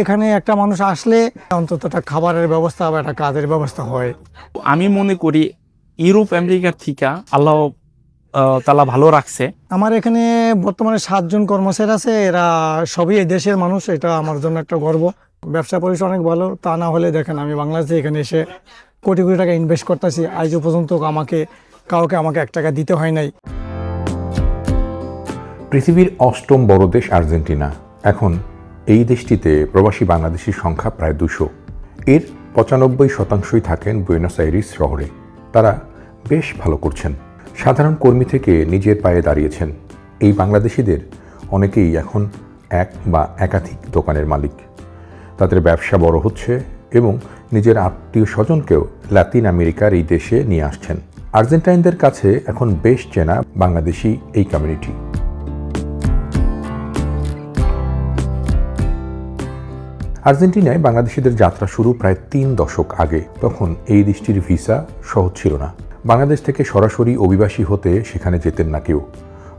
এখানে একটা মানুষ আসলে অন্তত একটা খাবারের ব্যবস্থা বা একটা কাজের ব্যবস্থা হয়। আমি মনে করি ইউরোপ আমেরিকার থিকা আল্লাহ তালা ভালো রাখছে। আমার এখানে বর্তমানে সাতজন কর্মচারী আছে এরা সবই এই দেশের মানুষ এটা আমার জন্য একটা গর্ব। ব্যবসা পরিসর অনেক ভালো তা না হলে দেখেন আমি বাংলাদেশে এখানে এসে কোটি কোটি টাকা ইনভেস্ট করতেছি আজ পর্যন্ত আমাকে কাউকে আমাকে এক টাকা দিতে হয় নাই। পৃথিবীর অষ্টম বড় দেশ আর্জেন্টিনা। এখন এই দেশটিতে প্রবাসী বাংলাদেশির সংখ্যা প্রায় দুশো। এর পঁচানব্বই শতাংশই থাকেন বুয়েনোস আইরিস শহরে। তারা বেশ ভালো করছেন। সাধারণ কর্মী থেকে নিজের পায়ে দাঁড়িয়েছেন। এই বাংলাদেশিদের অনেকেই এখন এক বা একাধিক দোকানের মালিক। তাদের ব্যবসা বড় হচ্ছে এবং নিজের আত্মীয় স্বজনকেও লাতিন আমেরিকার এই দেশে নিয়ে আসছেন। আর্জেন্টাইনদের কাছে এখন বেশ চেনা বাংলাদেশি এই কমিউনিটি আর্জেন্টিনায় বাংলাদেশিদের যাত্রা শুরু প্রায় তিন দশক আগে। তখন এই দেশটির ভিসা সহজ ছিল না। বাংলাদেশ থেকে সরাসরি অভিবাসী হতে সেখানে যেতেন না কেউ।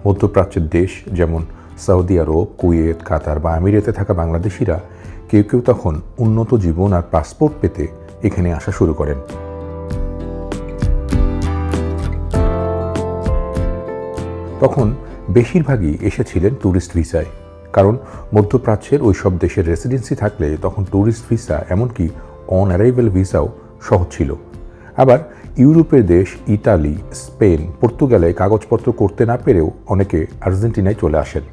মধ্যপ্রাচ্যের দেশ যেমন সৌদি আরব, কুয়েত, কাতার বা আমিরাতে থাকা বাংলাদেশিরা কেউ কেউ তখন উন্নত জীবন আর পাসপোর্ট পেতে এখানে আসা শুরু করেন। তখন বেশিরভাগই এসেছিলেন ট্যুরিস্ট ভিসায়। কারণ মধ্যপ্রাচ্যের ওই সব দেশের রেসিডেন্সি থাকলে তখন ট্যুরিস্ট ভিসা এমনকি অন অ্যারাইভেল ভিসাও সহজ ছিল। আবার ইউরোপের দেশ ইতালি, স্পেন, পর্তুগালে কাগজপত্র করতে না পেরেও অনেকে আর্জেন্টিনায় চলে আসেন।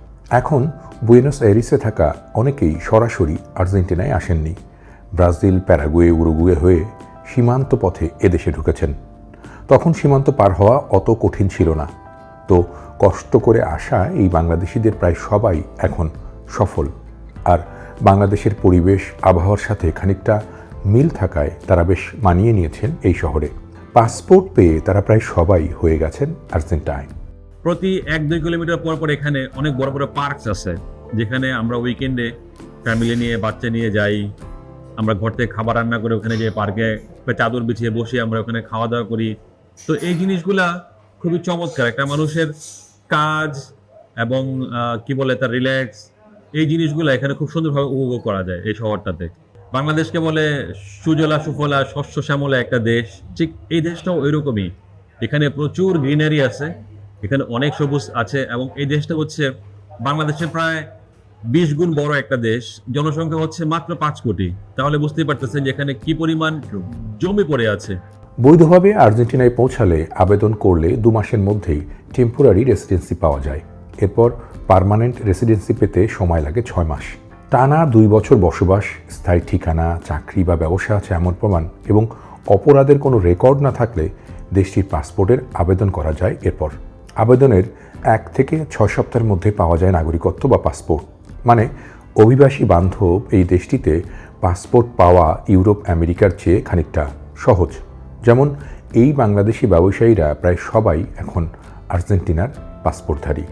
এখন বুয়েনোস এরিসে থাকা অনেকেই সরাসরি আর্জেন্টিনায় আসেননি। ব্রাজিল, প্যারাগুয়ে, উরুগুয়ে হয়ে সীমান্ত পথে এদেশে ঢুকেছেন। তখন সীমান্ত পার হওয়া অত কঠিন ছিল না। তো কষ্ট করে আসা এই বাংলাদেশিদের প্রায় সবাই এখন সফল। আর বাংলাদেশের পরিবেশ, আবহাওয়ার সাথে খানিকটা মিল থাকায় তারা বেশ মানিয়ে নিয়েছেন এই শহরে। পাসপোর্ট পেয়ে তারা প্রায় সবাই হয়ে গেছেন আর্জেন্টাইন। প্রতি এক দুই কিলোমিটার পর পর এখানে অনেক বড় বড় পার্কস আছে, যেখানে আমরা উইকেন্ডে ফ্যামিলি নিয়ে, বাচ্চা নিয়ে যাই। আমরা ঘর থেকে খাবার রান্না করে ওখানে যে পার্কে, চাদর বিছিয়ে বসে আমরা ওখানে খাওয়া দাওয়া করি। তো এই জিনিসগুলা খুবই চমৎকার। একটা মানুষের কাজ এবং কি বলে তার রিল্যাক্স এই জিনিসগুলো এখানে খুব সুন্দরভাবে উপভোগ করা যায় এই শহরটাতে। বাংলাদেশকে বলে সুজলা সুফলা শস্য শ্যামলা একটা দেশ। ঠিক এই দেশটাও ওইরকমই। এখানে প্রচুর গ্রিনারি আছে, এখানে অনেক সবুজ আছে এবং এই দেশটা হচ্ছে বাংলাদেশের প্রায় বিশ গুণ বড় একটা দেশ। জনসংখ্যা হচ্ছে মাত্র পাঁচ কোটি। তাহলে বুঝতেই পারতেছেন যে এখানে কি পরিমাণ জমি পড়ে আছে। বৈধভাবে আর্জেন্টিনায় পৌঁছালে আবেদন করলে দু মাসের মধ্যেই টেম্পোরারি রেসিডেন্সি পাওয়া যায়। এরপর পার্মানেন্ট রেসিডেন্সি পেতে সময় লাগে ছয় মাস। টানা দুই বছর বসবাস, স্থায়ী ঠিকানা, চাকরি বা ব্যবসা আছে এমন প্রমাণ এবং অপরাধের কোনো রেকর্ড না থাকলে দেশটির পাসপোর্টের আবেদন করা যায় এরপর। আবেদনের এক থেকে ছয় সপ্তাহের মধ্যে পাওয়া যায় নাগরিকত্ব বা পাসপোর্ট। মানে অভিবাসী বান্ধব এই দেশটিতে পাসপোর্ট পাওয়া ইউরোপ, আমেরিকার চেয়ে খানিকটা সহজ। যেমন এই বাংলাদেশি ব্যবসায়ীরা প্রায় সবাই এখন আর্জেন্টিনার পাসপোর্টধারী।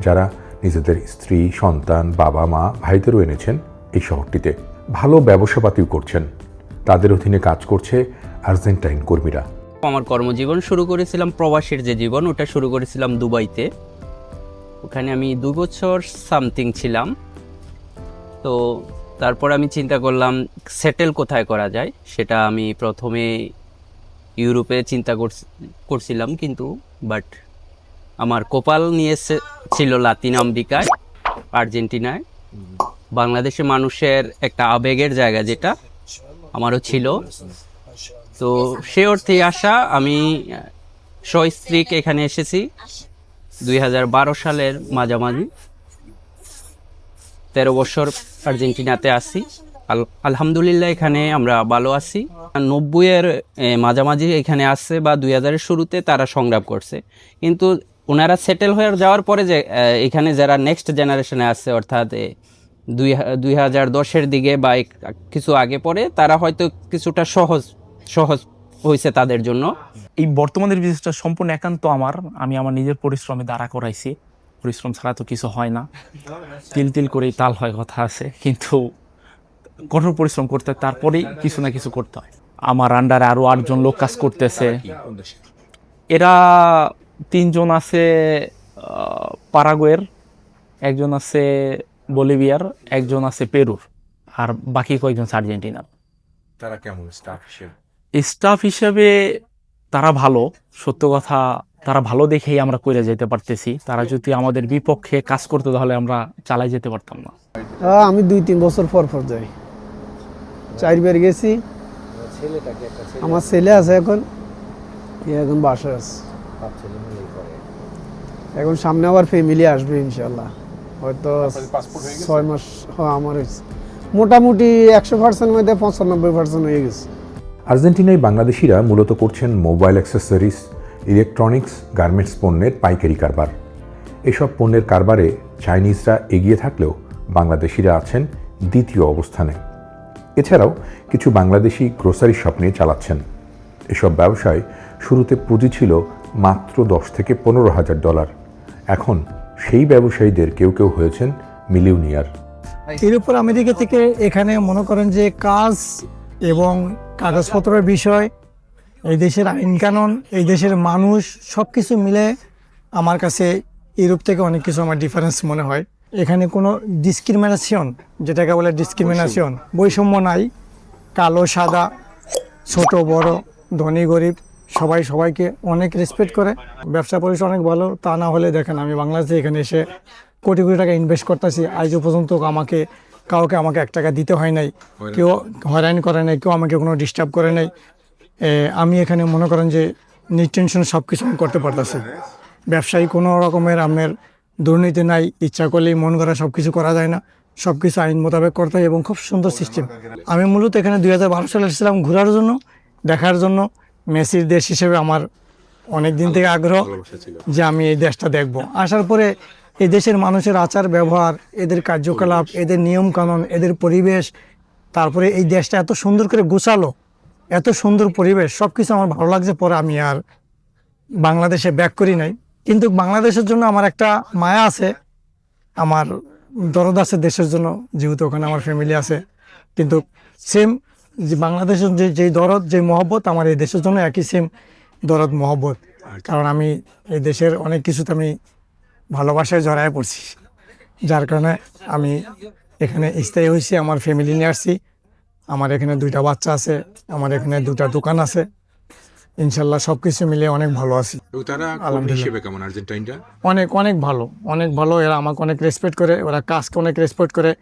যারা নিজেদের স্ত্রী, সন্তান, বাবা, মা, ভাইদেরও এনেছেন এই শহরটিতে। ভালো ব্যবসাপাতিও করছেন। তাদের অধীনে কাজ করছে আর্জেন্টাইন কর্মীরা। আমার কর্মজীবন শুরু করেছিলাম প্রবাসের যে জীবন, ওটা শুরু করেছিলাম দুবাইতে। ওখানে আমি দু বছর সামথিং ছিলাম। তো তারপর আমি চিন্তা করলাম, সেটেল কোথায় করা যায়? সেটা আমি প্রথমে ইউরোপে চিন্তা করছি- করছিলাম কিন্তু বাট আমার কপাল নিয়ে ছিল লাতিন আমেরিকায় আর্জেন্টিনায়। বাংলাদেশে মানুষের একটা আবেগের জায়গা যেটা আমারও ছিল। তো সে অর্থে আসা আমি সস্ত্রীক এখানে এসেছি, দুই হাজার বারো সালের মাঝামাঝি। তেরো বছর আর্জেন্টিনাতে আসি আলহামদুলিল্লাহ, এখানে আমরা ভালো আছি। নব্বইয়ের মাঝামাঝি এখানে আসছে বা দুই হাজারের শুরুতে তারা সংগ্রাম করছে। কিন্তু ওনারা সেটেল হয়ে যাওয়ার পরে যে এখানে যারা নেক্সট জেনারেশনে আসছে অর্থাৎ দুই দুই হাজার দশের দিকে বা কিছু আগে পরে, তারা হয়তো কিছুটা সহজ সহজ হয়েছে তাদের জন্য। এই বর্তমানের বিজনেসটা সম্পূর্ণ একান্ত আমার। আমি আমার নিজের পরিশ্রমে দাঁড়া করাইছি। পরিশ্রম ছাড়া তো কিছু হয় না। তিল তিল করেই তাল হয় কথা আছে। কিন্তু কঠোর পরিশ্রম করতে হয়, তারপরেই কিছু না কিছু করতে হয়। আমার আন্ডারে আরও আটজন লোক কাজ করতেছে। এরা তিনজন আছে পারাগুয়ের একজন আছে বলিভিয়ার একজন আছে পেরুর আর বাকি কয়েকজন আর্জেন্টিনার। তারা কেমন স্টাফ হিসেবে? স্টাফ হিসেবে তারা ভালো সত্য কথা তারা ভালো দেখেই আমরা কইরা যেতে পারতেছি। তারা যদি আমাদের বিপক্ষে কাজ করতো তাহলে আমরা চালাই যেতে পারতাম না। আমি দুই তিন বছর পর পর যাই। চারবার গেছি। আমার ছেলে আছে এখন। এখন বাসায় আছে। এখন সামনে আবার ফ্যামিলি আসবে ইনশাল্লাহ হয়তো ছয় মাস হ্যাঁ আমার হয়েছে। মোটামুটি একশো পার্সেন্ট মধ্যে পঁচানব্বই পার্সেন্ট হয়ে গেছে। আর্জেন্টিনায় বাংলাদেশিরা মূলত করছেন মোবাইল অ্যাক্সেসরিজ ইলেকট্রনিক্স গার্মেন্টস পণ্যের পাইকারি কারবার। এসব পণ্যের কারবারে চাইনিজরা এগিয়ে থাকলেও বাংলাদেশিরা আছেন দ্বিতীয় অবস্থানে। এছাড়াও কিছু বাংলাদেশি গ্রোসারি শপ নিয়ে চালাচ্ছেন। এসব ব্যবসায় শুরুতে পুঁজি ছিল মাত্র দশ থেকে পনেরো হাজার ডলার এখন সেই ব্যবসায়ীদের কেউ কেউ হয়েছেন মিলিয়নিয়ার এর উপর আমেরিকা থেকে এখানে মনে করেন যে কাজ এবং কাগজপত্রের বিষয়, এই দেশের আইন কানুন, এই দেশের মানুষ সব কিছু মিলে আমার কাছে ইউরোপ থেকে অনেক কিছু আমার ডিফারেন্স মনে হয়। এখানে কোনো ডিসক্রিমিনেশন যেটাকে বলে ডিসক্রিমিনেশন বৈষম্য নাই। কালো সাদা ছোট বড় ধনী গরিব সবাই সবাইকে অনেক রেসপেক্ট করে। ব্যবসা পরিসর অনেক ভালো তা না হলে দেখেন আমি বাংলাদেশে এখানে এসে কোটি কোটি টাকা ইনভেস্ট করতেছি। আজও পর্যন্ত আমাকে কাউকে আমাকে এক টাকা দিতে হয় নাই। কেউ হয়রানি করে নাই কেউ আমাকে কোনো ডিস্টার্ব করে নাই। আমি এখানে মনে করেন যে নিটেনশন সব কিছু আমি করতে পারতেছি। ব্যবসায়ী কোনো রকমের আমের দুর্নীতি নাই, ইচ্ছা করলেই মন করা সব কিছু করা যায় না। সব কিছু আইন মোতাবেক করতে হয় এবং খুব সুন্দর সিস্টেম আমি মূলত এখানে দুই হাজার বারো সালে এসেছিলাম ঘোরার জন্য, দেখার জন্য। মেসির দেশ হিসেবে আমার অনেক দিন থেকে আগ্রহ যে আমি এই দেশটা দেখব। আসার পরে এই দেশের মানুষের আচার ব্যবহার, এদের কার্যকলাপ, এদের নিয়ম কানুন এদের পরিবেশ, তারপরে এই দেশটা এত সুন্দর করে গোছালো, এত সুন্দর পরিবেশ সব কিছু আমার ভালো লাগছে। পরে আমি আর বাংলাদেশে ব্যাক করি নাই। কিন্তু বাংলাদেশের জন্য আমার একটা মায়া আছে। আমার দরদ আছে দেশের জন্য যেহেতু ওখানে আমার ফ্যামিলি আছে। কিন্তু সেম যে বাংলাদেশের যে যেই দরদ যে মহব্বত আমার এই দেশের জন্য একই সেম দরদ মহব্বত। কারণ আমি এই দেশের অনেক কিছুতে আমি ভালোবাসায় জড়ায় পড়ছি। যার কারণে আমি এখানে স্থায়ী হয়েছি আমার ফ্যামিলি নিয়ে আসছি। আমার এখানে দুইটা বাচ্চা আছে আমার এখানে দুটা দোকান আছে। ইনশাল্লাহ সব কিছু মিলিয়ে অনেক ভালো আছি। তারা। হিসেবে কেমন? আর্জেন্টাইনটা অনেক অনেক ভালো অনেক ভালো। এরা আমাকে অনেক রেসপেক্ট করে ওরা কাজকে অনেক রেসপেক্ট করে।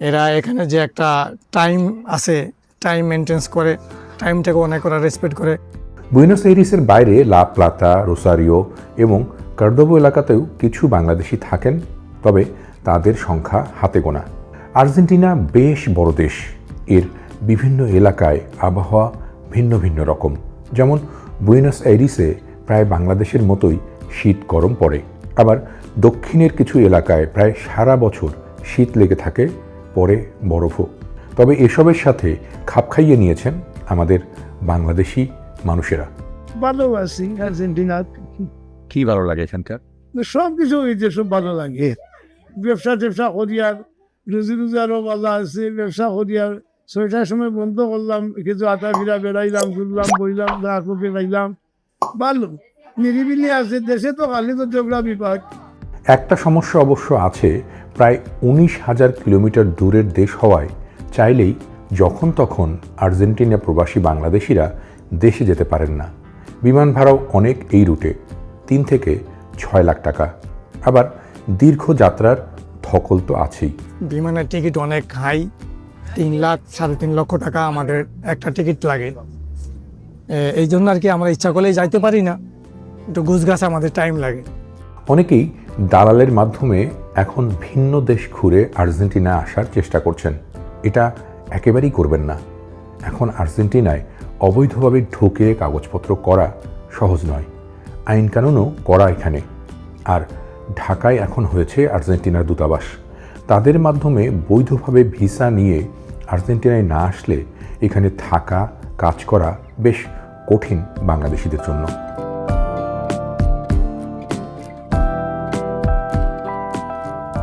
এরা এখানে যে একটা টাইম আছে টাইম মেনটেন্স করে টাইমটাকে অনেক ওরা রেসপেক্ট করে। বুয়েনোস এরিসের বাইরে লা প্লাতা রোসারিও এবং কার্দোবো এলাকাতেও কিছু বাংলাদেশি থাকেন তবে তাদের সংখ্যা হাতে গোনা। আর্জেন্টিনা বেশ বড় দেশ। এর বিভিন্ন এলাকায় আবহাওয়া ভিন্ন ভিন্ন রকম। যেমন বুয়েনাস এইরিসে প্রায় বাংলাদেশের মতোই শীত গরম পড়ে। আবার দক্ষিণের কিছু এলাকায় প্রায় সারা বছর শীত লেগে থাকে পরে বরফও। তবে এসবের সাথে খাপ খাইয়ে নিয়েছেন আমাদের বাংলাদেশি মানুষেরা। ভালোবাসি আর্জেন্টিনা। কি ভালো লাগে এখানকার? সব কিছু হয়েছে সব ভালো লাগে। ব্যবসা ট্যাবসা করিয়ার রুজি রোজারও ভালো আছে ব্যবসা করিয়ার ছয়টার সময় বন্ধ করলাম কিছু আটা ফিরা বেড়াইলাম ঘুরলাম বইলাম তারপর বেড়াইলাম ভালো নিরিবিলি আছে দেশে তো খালি তো ঝগড়া বিভাগ একটা সমস্যা অবশ্য আছে প্রায় উনিশ হাজার কিলোমিটার দূরের দেশ হওয়ায় চাইলেই যখন তখন আর্জেন্টিনা প্রবাসী বাংলাদেশিরা দেশে যেতে পারেন না। বিমান ভাড়াও অনেক এই রুটে তিন থেকে ছয় লাখ টাকা। আবার দীর্ঘ যাত্রার ধকল তো আছেই। বিমানের টিকিট অনেক হাই তিন লাখ, সাড়ে তিন লক্ষ টাকা আমাদের একটা টিকিট লাগে। এই জন্য আর কি আমরা ইচ্ছা করলেই যাইতে পারি না। একটু গুছগাছ আমাদের টাইম লাগে। অনেকেই দালালের মাধ্যমে এখন ভিন্ন দেশ ঘুরে আর্জেন্টিনা আসার চেষ্টা করছেন। এটা একেবারেই করবেন না। এখন আর্জেন্টিনায় অবৈধভাবে ঢুকে কাগজপত্র করা সহজ নয়। আইন কানুনও করা এখানে। আর ঢাকায় এখন হয়েছে আর্জেন্টিনার দূতাবাস। তাদের মাধ্যমে বৈধভাবে ভিসা নিয়ে আর্জেন্টিনায় না আসলে এখানে থাকা, কাজ করা বেশ কঠিন বাংলাদেশিদের জন্য।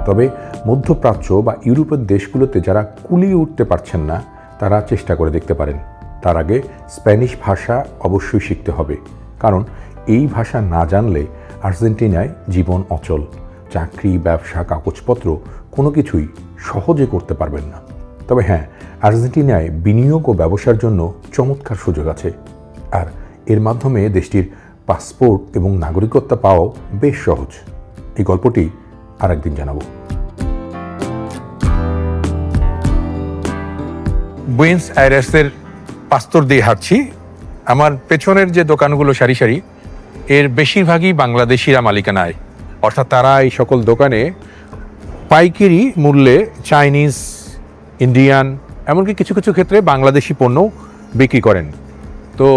তবে মধ্যপ্রাচ্য বা ইউরোপের দেশগুলোতে যারা কুলিয়ে উঠতে পারছেন না, তারা চেষ্টা করে দেখতে পারেন। তার আগে স্প্যানিশ ভাষা অবশ্যই শিখতে হবে, কারণ এই ভাষা না জানলে আর্জেন্টিনায় জীবন অচল। চাকরি, ব্যবসা, কাগজপত্র কোনো কিছুই সহজে করতে পারবেন না। তবে হ্যাঁ আর্জেন্টিনায় বিনিয়োগ ও ব্যবসার জন্য চমৎকার সুযোগ আছে। আর এর মাধ্যমে দেশটির পাসপোর্ট এবং নাগরিকত্ব পাওয়াও বেশ সহজ। এই গল্পটি আর একদিন জানাব। বুয়েন্স আইরাসের পাস্তর দিয়ে হাঁটছি। আমার পেছনের যে দোকানগুলো সারি সারি, এর বেশিরভাগই বাংলাদেশিরা মালিকানায়। অর্থাৎ তারা এই সকল দোকানে পাইকারি মূল্যে চাইনিজ, ইন্ডিয়ান, এমনকি কিছু কিছু ক্ষেত্রে বাংলাদেশি পণ্য বিক্রি করেন। তো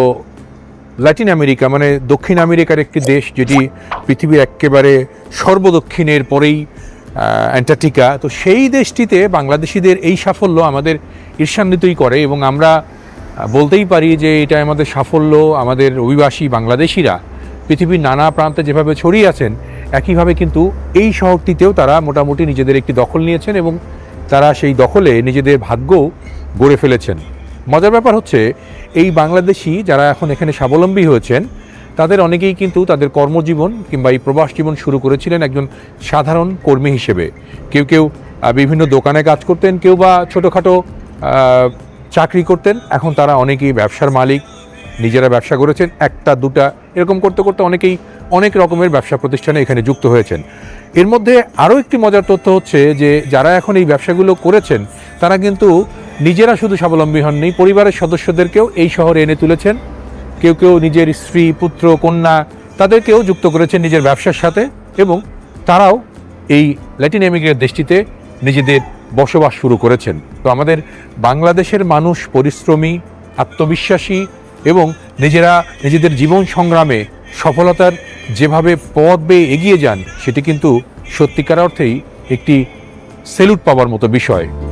ল্যাটিন আমেরিকা মানে দক্ষিণ আমেরিকার একটি দেশ যেটি পৃথিবীর একেবারে সর্বদক্ষিণের পরেই অ্যান্টার্কটিকা, তো সেই দেশটিতে বাংলাদেশিদের এই সাফল্য আমাদের ঈর্ষান্বিতই করে এবং আমরা বলতেই পারি যে এটা আমাদের সাফল্য, আমাদের অভিবাসী বাংলাদেশিরা, পৃথিবীর নানা প্রান্তে যেভাবে ছড়িয়ে আছেন একইভাবে কিন্তু এই শহরটিতেও তারা মোটামুটি নিজেদের একটি দখল নিয়েছেন এবং তারা সেই দখলে নিজেদের ভাগ্য গড়ে ফেলেছেন। মজার ব্যাপার হচ্ছে, এই বাংলাদেশি যারা এখন এখানে স্বাবলম্বী হয়েছেন, তাদের অনেকেই কিন্তু তাদের কর্মজীবন কিংবা এই প্রবাস জীবন শুরু করেছিলেন একজন সাধারণ কর্মী হিসেবে। কেউ কেউ বিভিন্ন দোকানে কাজ করতেন, কেউ বা ছোটোখাটো চাকরি করতেন। এখন তারা অনেকেই ব্যবসার মালিক নিজেরা ব্যবসা করেছেন, একটা, দুটা, এরকম করতে করতে অনেকেই অনেক রকমের ব্যবসা প্রতিষ্ঠানে এখানে যুক্ত হয়েছেন। এর মধ্যে আরও একটি মজার তথ্য হচ্ছে যে, যারা এখন এই ব্যবসাগুলো করেছেন, তারা কিন্তু নিজেরা শুধু স্বাবলম্বী হননি, পরিবারের সদস্যদেরকেও এই শহরে এনে তুলেছেন। কেউ কেউ নিজের স্ত্রী, পুত্র, কন্যা, তাদেরকেও যুক্ত করেছেন নিজের ব্যবসার সাথে এবং তারাও এই ল্যাটিন আমেরিকার দেশটিতে নিজেদের বসবাস শুরু করেছেন। তো আমাদের বাংলাদেশের মানুষ পরিশ্রমী, আত্মবিশ্বাসী এবং নিজেরা নিজেদের জীবন সংগ্রামে সফলতার যেভাবে পথ বেয়ে এগিয়ে যান, সেটি কিন্তু সত্যিকার অর্থেই একটি সেলুট পাওয়ার মতো বিষয়।